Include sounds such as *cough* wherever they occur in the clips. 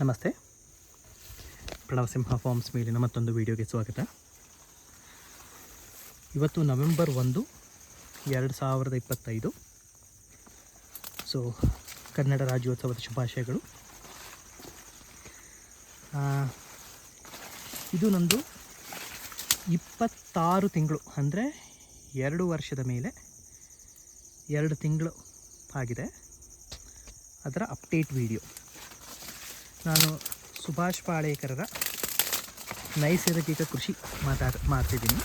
ನಮಸ್ತೆ. ಪ್ರಣವ ಸಿಂಹ ಫಾರ್ಮ್ಸ್ ಮೇಲಿನ ಮತ್ತೊಂದು ವಿಡಿಯೋಗೆ ಸ್ವಾಗತ. ಇವತ್ತು ನವೆಂಬರ್ ಒಂದು, ಎರಡು ಸಾವಿರದ ಇಪ್ಪತ್ತೈದು. ಸೊ, ಕನ್ನಡ ರಾಜ್ಯೋತ್ಸವದ ಶುಭಾಶಯಗಳು. ಇದು ನಂದು ಇಪ್ಪತ್ತಾರು ತಿಂಗಳು, ಅಂದರೆ ಎರಡು ವರ್ಷದ ಮೇಲೆ ಎರಡು ತಿಂಗಳು ಆಗಿದೆ. ಅದರ ಅಪ್ಡೇಟ್ ವಿಡಿಯೋ. ನಾನು ಸುಭಾಷ್ ಪಾಳೇಕರದ ನೈಸರ್ಗಿಕ ಕೃಷಿ ಮಾತಾಡ, ಮಾಡ್ತಿದ್ದೀನಿ.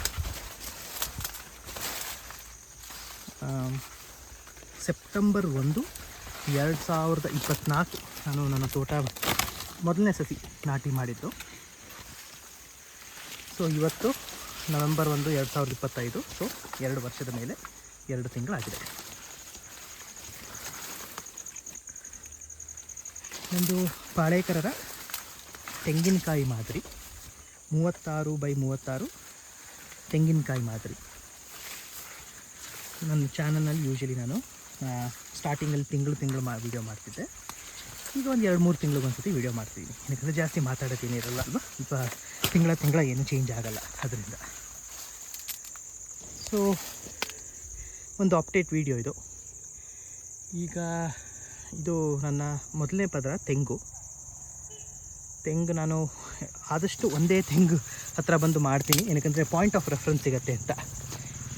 ಸೆಪ್ಟೆಂಬರ್ ಒಂದು, ಎರಡು ಸಾವಿರದ ಇಪ್ಪತ್ತ್ನಾಲ್ಕು ನಾನು ನನ್ನ ತೋಟ ಮೊದಲನೇ ಸತಿ ನಾಟಿ ಮಾಡಿದ್ದು. ಸೊ ಇವತ್ತು ನವೆಂಬರ್ ಒಂದು, ಎರಡು ಸಾವಿರದ ಇಪ್ಪತ್ತೈದು. ಸೊ ಎರಡು ವರ್ಷದ ಮೇಲೆ ಎರಡು ತಿಂಗಳಾಗಿದೆ. ಒಂದು ಪಾಳೇಕರರ ತೆಂಗಿನಕಾಯಿ ಮಾದರಿ. ಮೂವತ್ತಾರು ಬೈ ಮೂವತ್ತಾರು ತೆಂಗಿನಕಾಯಿ ಮಾದರಿ. ನನ್ನ ಚಾನಲ್ನಲ್ಲಿ ಯೂಶಲಿ ನಾನು ಸ್ಟಾರ್ಟಿಂಗಲ್ಲಿ ತಿಂಗಳು ತಿಂಗಳು ಮಾ ವೀಡಿಯೋ ಮಾಡ್ತಿದ್ದೆ. ಈಗ ಒಂದು ಎರಡು ಮೂರು ತಿಂಗಳಿಗೆ ಒಂದ್ಸತಿ ವೀಡಿಯೋ ಮಾಡ್ತಿದ್ದೀನಿ ಯಾಕಂದರೆ ಜಾಸ್ತಿ ಮಾತಾಡೋದೇನು ಇರಲ್ಲ ಅಲ್ವಾ? ಸ್ವಲ್ಪ ತಿಂಗಳ ತಿಂಗಳ ಏನು ಚೇಂಜ್ ಆಗಲ್ಲ ಅದರಿಂದ. ಸೊ ಒಂದು ಅಪ್ಡೇಟ್ ವೀಡಿಯೋ ಇದು. ಈಗ ಇದು ನನ್ನ ಮೊದಲನೇ ಪದರ ತೆಂಗು. ತೆಂಗು ನಾನು ಆದಷ್ಟು ಒಂದೇ ತೆಂಗು ಹತ್ರ ಬಂದು ಮಾಡ್ತೀನಿ. ಏನಕ್ಕಂದರೆ ಪಾಯಿಂಟ್ ಆಫ್ ರೆಫರೆನ್ಸ್ ಸಿಗುತ್ತೆ ಅಂತ.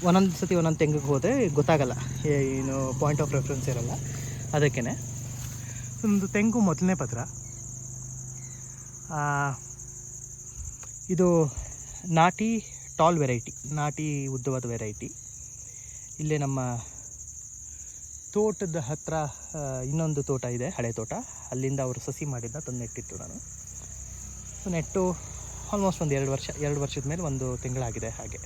ಒಂದೊಂದು ಸತಿ ಒಂದೊಂದು ತೆಂಗಿಗೆ ಹೋದರೆ ಗೊತ್ತಾಗಲ್ಲ. ಏನು ಪಾಯಿಂಟ್ ಆಫ್ ರೆಫರೆನ್ಸ್ ಇರಲ್ಲ. ಅದಕ್ಕೇ ಒಂದು ತೆಂಗು ಮೊದಲನೇ ಪತ್ರ ಆ, ಇದು ನಾಟಿ ಟಾಲ್ ವೆರೈಟಿ ನಾಟಿ ಉದ್ದವಾದ ವೆರೈಟಿ ಇಲ್ಲೇ ನಮ್ಮ ತೋಟದ ಹತ್ರ ಇನ್ನೊಂದು ತೋಟ ಇದೆ, ಹಳೆ ತೋಟ. ಅಲ್ಲಿಂದ ಅವರು ಸಸಿ ಮಾಡಿದ್ದ ತಂದು ನೆಟ್ಟಿತ್ತು ನಾನು. ಸೊ ನೆಟ್ಟು ಆಲ್ಮೋಸ್ಟ್ ಒಂದು ಎರಡು ವರ್ಷ, ಎರಡು ವರ್ಷದ ಮೇಲೆ ಒಂದು ತಿಂಗಳಾಗಿದೆ ಹಾಗೆ.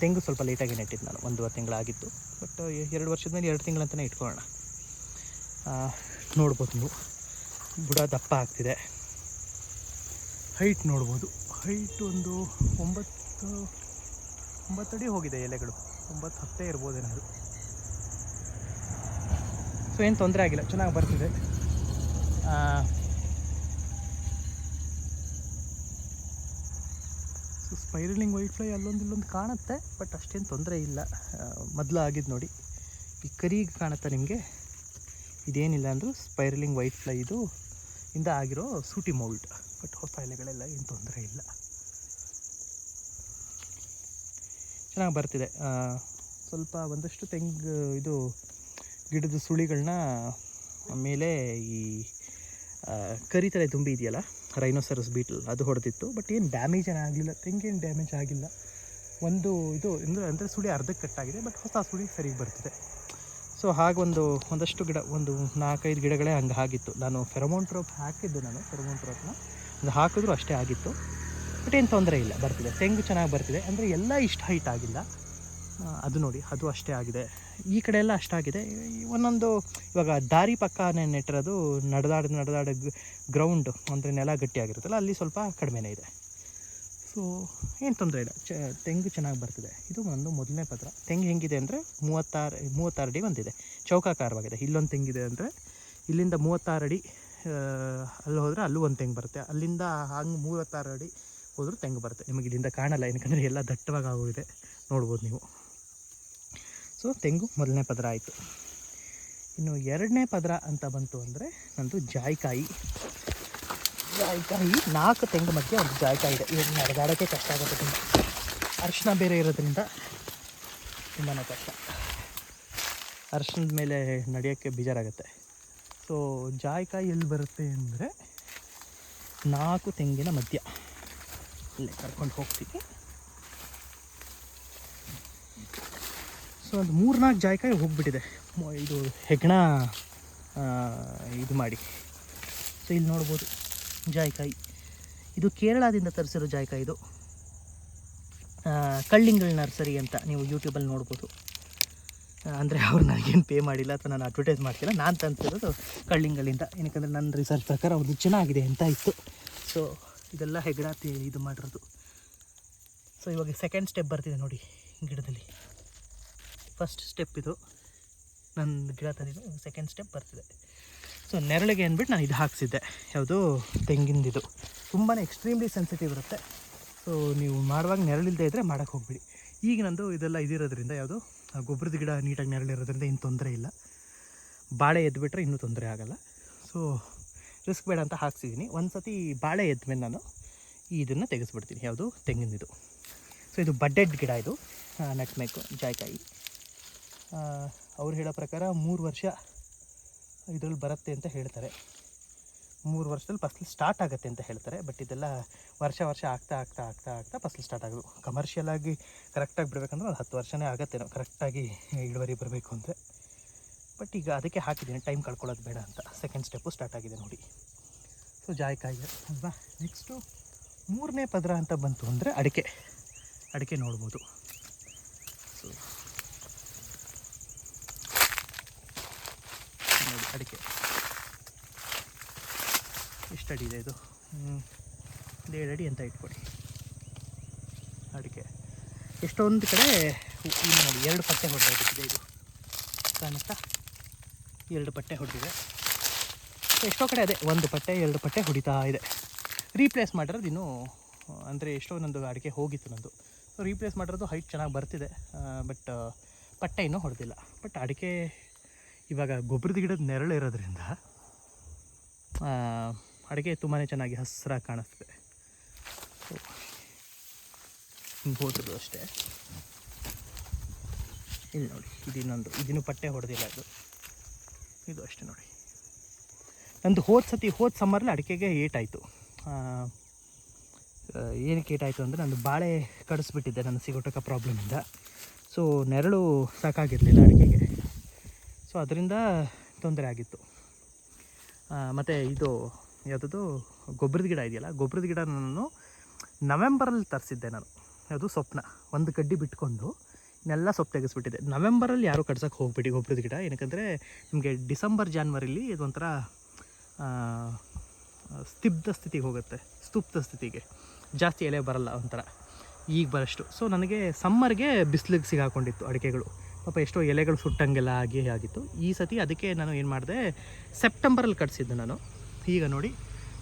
ತೆಂಗು ಸ್ವಲ್ಪ ಲೇಟಾಗಿ ನೆಟ್ಟಿದ್ದು ನಾನು, ಒಂದೂವರೆ ತಿಂಗಳಾಗಿತ್ತು. ಬಟ್ ಎರಡು ವರ್ಷದ ಮೇಲೆ ಎರಡು ತಿಂಗಳಂತಲೇ ಇಟ್ಕೊಳ್ಳೋಣ. ನೋಡ್ಬೋದು ನೀವು. ಬುಡ ದಪ್ಪ ಆಗ್ತಿದೆ. ಹೈಟ್ ನೋಡ್ಬೋದು. ಹೈಟ್ ಒಂದು ಒಂಬತ್ತು, ಒಂಬತ್ತಡಿ ಹೋಗಿದೆ ಎಲೆಗಳು. ಒಂಬತ್ತು ಹತ್ತೇ ಇರ್ಬೋದೇನಾದ್ರು ಸೊ ಏನು ತೊಂದರೆ ಆಗಿಲ್ಲ, ಚೆನ್ನಾಗಿ ಬರ್ತಿದೆ. ಸೊ ಸ್ಪೈರಲಿಂಗ್ ವೈಟ್ ಫ್ಲೈ ಅಲ್ಲೊಂದು ಇಲ್ಲೊಂದು ಕಾಣುತ್ತೆ, ಬಟ್ ಅಷ್ಟೇನು ತೊಂದರೆ ಇಲ್ಲ. ಮೊದಲು ಆಗಿದ್ದು ನೋಡಿ, ಈ ಕರಿಗೆ ಕಾಣುತ್ತೆ ನಿಮಗೆ. ಇದೇನಿಲ್ಲ ಅಂದರೂ ಸ್ಪೈರಲಿಂಗ್ ವೈಟ್ ಫ್ಲೈ ಇದು. ಇಂದ ಆಗಿರೋ ಸೂಟಿ ಮೌಲ್ಡ್ ಬಟ್ ಹೊಸ ಎಲೆಗಳೆಲ್ಲ ಏನು ತೊಂದರೆ ಇಲ್ಲ. ಚೆನ್ನಾಗಿ ಬರ್ತಿದೆ. ಸ್ವಲ್ಪ ಒಂದಷ್ಟು ತೆಂಗು ಇದು ಗಿಡದ ಸುಳಿಗಳನ್ನ ಮೇಲೆ ಈ ಕರಿತಲೆ ತುಂಬಿ ಇದೆಯಲ್ಲ ರೈನೋಸರಸ್ ಬೀಟಲ್ ಅದು ಹೊಡೆದಿತ್ತು. ಬಟ್ ಏನು ಡ್ಯಾಮೇಜ್ ಏನು ಆಗಲಿಲ್ಲ? ತೆಂಗೇನು ಡ್ಯಾಮೇಜ್ ಆಗಿಲ್ಲ? ಒಂದು ಇದು ಅಂದರೆ ಅಂದರೆ ಸುಳಿ ಅರ್ಧಕ್ಕೆ ಕಟ್ಟಾಗಿದೆ ಬಟ್ ಹೊಸ ಸುಳಿ ಸರಿಗೆ ಬರ್ತಿದೆ. ಸೊ ಹಾಗೊಂದು ಒಂದಷ್ಟು ಗಿಡ, ಒಂದು ನಾಲ್ಕೈದು ಗಿಡಗಳೇ ಹಂಗೆ ಆಗಿತ್ತು. ನಾನು ಫೆರಮೋನ್ ಟ್ರೋಪ್ ಹಾಕಿದ್ದು ನಾನು ಫೆರಮೋನ್ ಟ್ರೋಪ್ನ ಅದು ಹಾಕಿದ್ರು ಅಷ್ಟೇ ಆಗಿತ್ತು. ಬಟ್ ಏನು ತೊಂದರೆ ಇಲ್ಲ, ಬರ್ತಿದೆ. ತೆಂಗು ಚೆನ್ನಾಗಿ ಬರ್ತಿದೆ. ಅಂದರೆ ಎಲ್ಲ ಇಷ್ಟ ಹೈಟ್ ಆಗಿಲ್ಲ. ಅದು ನೋಡಿ, ಅದು ಅಷ್ಟೇ ಆಗಿದೆ. ಈ ಕಡೆ ಎಲ್ಲ ಅಷ್ಟಾಗಿದೆ ಒಂದೊಂದು, ಇವಾಗ ದಾರಿ ಪಕ್ಕನೇ ನೆಟ್ಟಿರೋದು ನಡೆದಾಡ ನಡೆದಾಡ ಗ್ರೌಂಡ್ ಅಂದರೆ ನೆಲ ಗಟ್ಟಿಯಾಗಿರುತ್ತಲ್ಲ, ಅಲ್ಲಿ ಸ್ವಲ್ಪ ಕಡಿಮೆನೇ ಇದೆ. ಸೊ ಏನು ತೊಂದರೆ ಇಲ್ಲ. ಚ, ತೆಂಗು ಚೆನ್ನಾಗಿ ಬರ್ತಿದೆ. ಇದು ಒಂದು ಮೊದಲನೇ ಪತ್ರ. ತೆಂಗು ಹೆಂಗಿದೆ ಅಂದರೆ ಮೂವತ್ತಾರು ಮೂವತ್ತಾರು ಅಡಿ ಬಂದಿದೆ. ಚೌಕಾಕಾರವಾಗಿದೆ. ಇಲ್ಲೊಂದು ತೆಂಗಿದೆ ಅಂದರೆ ಇಲ್ಲಿಂದ ಮೂವತ್ತಾರು ಅಡಿ ಅಲ್ಲಿ ಹೋದರೆ ಅಲ್ಲೂ ಒಂದು ತೆಂಗು ಬರುತ್ತೆ. ಅಲ್ಲಿಂದ ಹಂಗೆ ಮೂವತ್ತಾರು ಅಡಿ ಹೋದರೂ ತೆಂಗು ಬರುತ್ತೆ. ನಿಮಗೆ ಇಲ್ಲಿಂದ ಕಾಣಲ್ಲ, ಏನಕ್ಕಂದರೆ ಎಲ್ಲ ದಟ್ಟವಾಗಿ ಆಗೋಗಿದೆ. ನೋಡ್ಬೋದು ನೀವು. ಸೊ ತೆಂಗು ಮೊದಲನೇ ಪದರ ಆಯಿತು. ಇನ್ನು ಎರಡನೇ ಪದರ ಅಂತ ಬಂತು ಅಂದರೆ ನಂದು ಜಾಯಿಕಾಯಿ. ಜಾಯಿಕಾಯಿ, ನಾಲ್ಕು ತೆಂಗು ಮಧ್ಯೆ ಒಂದು ಜಾಯಿಕಾಯಿ ಇದೆ. ಇದನ್ನು ನಡೆದಾಡೋಕ್ಕೆ ಕಷ್ಟ ಆಗುತ್ತೆ ತುಂಬ. ಅರಿಶಿನ ಬೇರೆ ಇರೋದ್ರಿಂದ ತುಂಬಾ ಕಷ್ಟ. ಅರಿಶಿನದ ಮೇಲೆ ನಡೆಯೋಕ್ಕೆ ಬೇಜಾರಾಗುತ್ತೆ. ಸೊ ಜಾಯಿಕಾಯಿ ಎಲ್ಲಿ ಬರುತ್ತೆ ಅಂದರೆ ನಾಲ್ಕು ತೆಂಗಿನ ಮಧ್ಯ. ಇಲ್ಲಿ ಕರ್ಕೊಂಡು ಹೋಗ್ತೀನಿ. ಸೊ, ಒಂದು ಮೂರ್ನಾಲ್ಕು ಜಾಯಿಕಾಯಿ ಹೋಗ್ಬಿಟ್ಟಿದೆ. ಇದು ಹೆಗ್ಣ ಇದು ಮಾಡಿ. ಸೊ, ಇಲ್ಲಿ ನೋಡ್ಬೋದು ಜಾಯ್ಕಾಯಿ. ಇದು ಕೇರಳದಿಂದ ತರಿಸಿರೋ ಜಾಯ್ಕಾಯಿ ಇದು. ಕಳ್ಳಿಂಗಲ್ ನರ್ಸರಿ ಅಂತ ನೀವು ಯೂಟ್ಯೂಬಲ್ಲಿ ನೋಡ್ಬೋದು. ಅಂದರೆ ಅವ್ರು ನನಗೇನು ಪೇ ಮಾಡಿಲ್ಲ ಅಥವಾ ನಾನು ಅಡ್ವರ್ಟೈಸ್ ಮಾಡ್ತಿಲ್ಲ. ನಾನು ತಂತಿರೋದು ಕಳ್ಳಿಂಗಳಿಂದ ಏನಕ್ಕಂದರೆ ನನ್ನ ರಿಸರ್ಚ್ ಪ್ರಕಾರ ಅವ್ರದ್ದು ಚೆನ್ನಾಗಿದೆ ಅಂತ ಇತ್ತು. ಸೊ, ಇದೆಲ್ಲ ಹೆಗ್ಡಾತಿ ಇದು ಮಾಡಿರೋದು. ಸೊ, ಇವಾಗ ಸೆಕೆಂಡ್ ಸ್ಟೆಪ್ ಬರ್ತಿದೆ ನೋಡಿ ಗಿಡದಲ್ಲಿ. ಫಸ್ಟ್ ಸ್ಟೆಪ್ ಇದು. ನನ್ನ ಗಿಡ ತಂದಿದ್ದು ಸೆಕೆಂಡ್ ಸ್ಟೆಪ್ ಬರ್ತಿದೆ. ಸೊ ನೆರಳಿಗೆ ಅಂದ್ಬಿಟ್ಟು ನಾನು ಇದು ಹಾಕ್ಸಿದ್ದೆ. ಯಾವುದು ತೆಂಗಿನದಿದು ತುಂಬಾ ಎಕ್ಸ್ಟ್ರೀಮ್ಲಿ ಸೆನ್ಸಿಟಿವ್ ಇರುತ್ತೆ. ಸೊ ನೀವು ಮಾಡುವಾಗ ನೆರಳಿಲ್ಲದೆ ಇದ್ದರೆ ಮಾಡೋಕ್ಕೆ ಹೋಗ್ಬಿಡಿ. ಈಗ ನಂದು ಇದೆಲ್ಲ ಇದಿರೋದ್ರಿಂದ ಯಾವುದು? ಗೊಬ್ಬರದ ಗಿಡ ನೀಟಾಗಿ ನೆರಳಿರೋದ್ರಿಂದ ಏನು ತೊಂದರೆ ಇಲ್ಲ. ಬಾಳೆ ಎದ್ದುಬಿಟ್ರೆ ಇನ್ನೂ ತೊಂದರೆ ಆಗೋಲ್ಲ. ಸೊ ರಿಸ್ಕ್ ಬೇಡ ಅಂತ ಹಾಕ್ಸಿದ್ದೀನಿ ಒಂದು ಸತಿ ಬಾಳೆ ಎದ್ಮೇಲೆ ನಾನು ಇದನ್ನು ತೆಗೆಸ್ಬಿಡ್ತೀನಿ. ಯಾವುದು? ತೆಂಗಿನದು ಸೊ ಇದು ಬಡ್ಡೆಡ್ ಗಿಡ ಇದು. ನಟ್ಮೆಕ್ಕು ಜಾಯ್ಕಾಯಿ. ಅವ್ರು ಹೇಳೋ ಪ್ರಕಾರ ಮೂರು ವರ್ಷ ಇದರಲ್ಲಿ ಬರುತ್ತೆ ಅಂತ ಹೇಳ್ತಾರೆ. ಮೂರು ವರ್ಷದಲ್ಲಿ ಫಸ್ಲು ಸ್ಟಾರ್ಟ್ ಆಗುತ್ತೆ ಅಂತ ಹೇಳ್ತಾರೆ. ಬಟ್ ಇದೆಲ್ಲ ವರ್ಷ ವರ್ಷ ಆಗ್ತಾ ಆಗ್ತಾ ಆಗ್ತಾ ಆಗ್ತಾ ಫಸ್ಲು ಸ್ಟಾರ್ಟ್ ಆಗೋದು. ಕಮರ್ಷಿಯಲ್ ಆಗಿ ಕರೆಕ್ಟಾಗಿ ಬಿಡಬೇಕಂದ್ರೆ ಒಂದು ಹತ್ತು ವರ್ಷನೇ ಆಗುತ್ತೆ ಕರೆಕ್ಟಾಗಿ ಇಳುವರಿ ಬರಬೇಕು ಅಂದರೆ. ಬಟ್ ಈಗ ಅದಕ್ಕೆ ಹಾಕಿದ್ದೀನಿ. ಟೈಮ್ ಕಳ್ಕೊಳ್ಳೋದು ಬೇಡ ಅಂತ. ಸೆಕೆಂಡ್ ಸ್ಟೆಪ್ಪು ಸ್ಟಾರ್ಟ್ ಆಗಿದೆ ನೋಡಿ. ಸೊ ಜಾಯ್ಕಾಯಿ ಅಲ್ವಾ? ನೆಕ್ಸ್ಟು ಮೂರನೇ ಪದರ ಅಂತ ಬಂತು ಅಂದರೆ ಅಡಿಕೆ. ಅಡಿಕೆ ನೋಡ್ಬೋದು ಸೊ ನೋಡಿ ಅಡಿಕೆ. ಎಷ್ಟು ಅಡಿ ಇದೆ ಇದು. ಒಂದು ಏಳು ಅಡಿ ಅಂತ ಇಟ್ಕೊಡಿ. ಅಡಿಕೆ. ಎಷ್ಟೊಂದು ಕಡೆ ಇಲ್ಲಿ ನೋಡಿ, ಎರಡು ಪಟ್ಟೆ ಹೊಡೆದಿದೆ ಇದು. ಕಾಣುತ್ತಾ? ಎರಡು ಪಟ್ಟೆ ಹೊಡೆದಿದೆ. ಎಷ್ಟೋ ಕಡೆ ಅದೇ, ಒಂದು ಪಟ್ಟೆ ಎರಡು ಪಟ್ಟೆ ಹೊಡಿತಾ ಇದೆ. ರೀಪ್ಲೇಸ್ ಮಾಡಿರೋದು ಇನ್ನೂ, ಅಂದರೆ ಎಷ್ಟೋ ನಂದು ಅಡಿಕೆ ಹೋಗಿತ್ತು ನಂದು. ರೀಪ್ಲೇಸ್ ಮಾಡಿರೋದು ಹೈಟ್ ಚೆನ್ನಾಗಿ ಬರ್ತಿದೆ ಬಟ್ ಪಟ್ಟೆ ಇನ್ನೂ ಹೊಡೆದಿಲ್ಲ. ಬಟ್ ಅಡಿಕೆ ಇವಾಗ ಗೊಬ್ಬರದ ಗಿಡದ ನೆರಳು ಇರೋದ್ರಿಂದ ಅಡುಗೆ ತುಂಬಾ ಚೆನ್ನಾಗಿ ಹಸಿರಾಗಿ ಕಾಣಿಸ್ತದೆ. ಹಿಂಗೆ ಹೋದ್ರು ಅಷ್ಟೇ. ಇಲ್ಲಿ ನೋಡಿ, ಇದು ಇನ್ನೊಂದು, ಇದನ್ನು ಪಟ್ಟೆ ಹೊಡೆದಿಲ್ಲ ಅದು. ಇದು ಅಷ್ಟೇ ನೋಡಿ. ನಂದು ಹೋದ ಸತಿ, ಹೋದ ಸಮ್ಮರಲ್ಲಿ ಅಡಿಕೆಗೆ ಏಟಾಯಿತು. ಏನಕ್ಕೆ ಏಟಾಯಿತು ಅಂದರೆ ನಂದು ಬಾಳೆ ಕಡಿಸ್ಬಿಟ್ಟಿದ್ದೆ ನನ್ನ ಸಿಗೋಟಕ ಪ್ರಾಬ್ಲಮಿಂದ ಸೊ ನೆರಳು ಸಾಕಾಗಿರಲಿಲ್ಲ ಅಡಿಕೆಗೆ. ಸೊ ಅದರಿಂದ ತೊಂದರೆ ಆಗಿತ್ತು. ಮತ್ತು ಇದು ಯಾವುದದು? ಗೊಬ್ಬರದ ಗಿಡ ಇದೆಯಲ್ಲ, ಗೊಬ್ಬರದ ಗಿಡ ನಾನು ನವೆಂಬರಲ್ಲಿ ತರಿಸಿದ್ದೆ ನಾನು. ಅದು ಸೊಪ್ಪನ್ನ ಒಂದು ಕಡ್ಡಿ ಬಿಟ್ಕೊಂಡು ಇನ್ನೆಲ್ಲ ಸೊಪ್ಪು ತೆಗೆಸ್ಬಿಟ್ಟಿದೆ ನವೆಂಬರಲ್ಲಿ ಯಾರೂ ಕಡ್ಸೋಕ್ಕೆ ಹೋಗ್ಬಿಡಿ ಗೊಬ್ಬರದ ಗಿಡ. ಏನಕ್ಕಂದರೆ ನಿಮಗೆ ಡಿಸೆಂಬರ್, ಜಾನ್ವರಿಲಿ ಇದೊಂಥರ ಸ್ತಬ್ಧ ಸ್ಥಿತಿಗೆ ಹೋಗುತ್ತೆ. ಸ್ತುಪ್ತ ಸ್ಥಿತಿಗೆ. ಜಾಸ್ತಿ ಎಲೆ ಬರಲ್ಲ ಒಂಥರ. ಈಗ ಬರೋಷ್ಟು. ಸೊ ನನಗೆ ಸಮ್ಮರ್ಗೆ ಬಿಸಿಲಿಗೆ ಸಿಗಾಕೊಂಡಿತ್ತು ಅಡಿಕೆಗಳು. ಪಾಪ ಎಷ್ಟೋ ಎಲೆಗಳು ಸುಟ್ಟಂಗೆಲ್ಲ ಆಗಿ ಆಗಿತ್ತು. ಈ ಸತಿ ಅದಕ್ಕೆ ನಾನು ಏನು ಮಾಡಿದೆ ಸೆಪ್ಟೆಂಬರಲ್ಲಿ ಕಟ್ಸಿದ್ದು ನಾನು. ಈಗ ನೋಡಿ